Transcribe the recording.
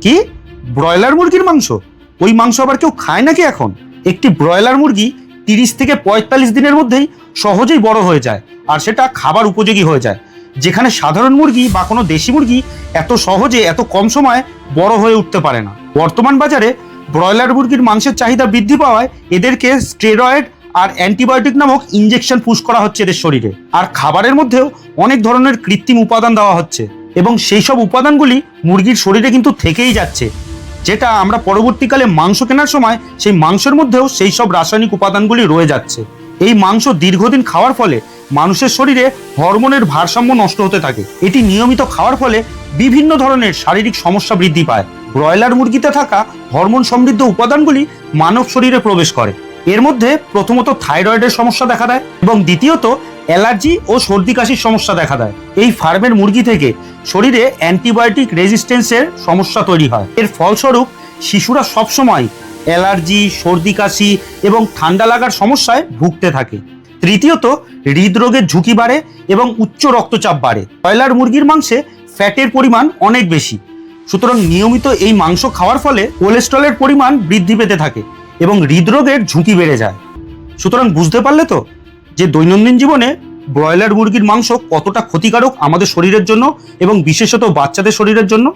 কি? ব্রয়লার মুরগির মাংস? ওই মাংস আবার কেউ খায় নাকি এখন? একটি ব্রয়লার মুরগি তিরিশ থেকে পঁয়তাল্লিশ দিনের মধ্যেই সহজেই বড় হয়ে যায় আর সেটা খাবার উপযোগী হয়ে যায়। যেখানে সাধারণ মুরগি বা কোনো দেশি মুরগি এত সহজে, এত কম সময়ে বড় হয়ে উঠতে পারে না। বর্তমান বাজারে ব্রয়লার মুরগির মাংসের চাহিদা বৃদ্ধি পাওয়ায় এদেরকে স্টেরয়েড আর অ্যান্টিবায়োটিক নামক ইঞ্জেকশন পুশ করা হচ্ছে এদের শরীরে। আর খাবারের মধ্যেও অনেক ধরনের কৃত্রিম উপাদান দেওয়া হচ্ছে। এবং সেই সব উপাদানগুলি মুরগির শরীরে কিন্তু থেকেই যাচ্ছে, যেটা আমরা পরবর্তীকালে মাংস কেনার সময় সেই মাংসের মধ্যেও সেই সব রাসায়নিক উপাদানগুলি রয়ে যাচ্ছে। এই মাংস দীর্ঘদিন খাওয়ার ফলে মানুষের শরীরে হরমোনের ভারসাম্য নষ্ট হতে থাকে। এটি নিয়মিত খাওয়ার ফলে বিভিন্ন ধরনের শারীরিক সমস্যা বৃদ্ধি পায়। ব্রয়লার মুরগিতে থাকা হরমোন সমৃদ্ধ উপাদানগুলি মানব শরীরে প্রবেশ করে। এর মধ্যে প্রথমত থাইরয়েডের সমস্যা দেখা দেয় এবং দ্বিতীয়ত অ্যালার্জি ও সর্দি কাশির সমস্যা দেখা দেয়। এই ফার্মের মুরগি থেকে শরীরে অ্যান্টিবায়োটিক রেজিস্ট্যান্সের সমস্যা তৈরি হয়। এর ফলস্বরূপ শিশুরা সবসময় অ্যালার্জি, সর্দি কাশি এবং ঠান্ডা লাগার সমস্যায় ভুগতে থাকে। তৃতীয়ত, হৃদরোগের ঝুঁকি বাড়ে এবং উচ্চ রক্তচাপ বাড়ে। ব্রয়লার মুরগির মাংসে ফ্যাটের পরিমাণ অনেক বেশি। সুতরাং নিয়মিত এই মাংস খাওয়ার ফলে কোলেস্ট্রলের পরিমাণ বৃদ্ধি পেতে থাকে এবং হৃদরোগের ঝুঁকি বেড়ে যায়। সুতরাং বুঝতে পারলে তো? যে দৈনন্দিন জীবনে ব্রয়লার মুরগির মাংস কতটা ক্ষতিকারক আমাদের শরীরের জন্য এবং বিশেষত বাচ্চাদের শরীরের জন্য?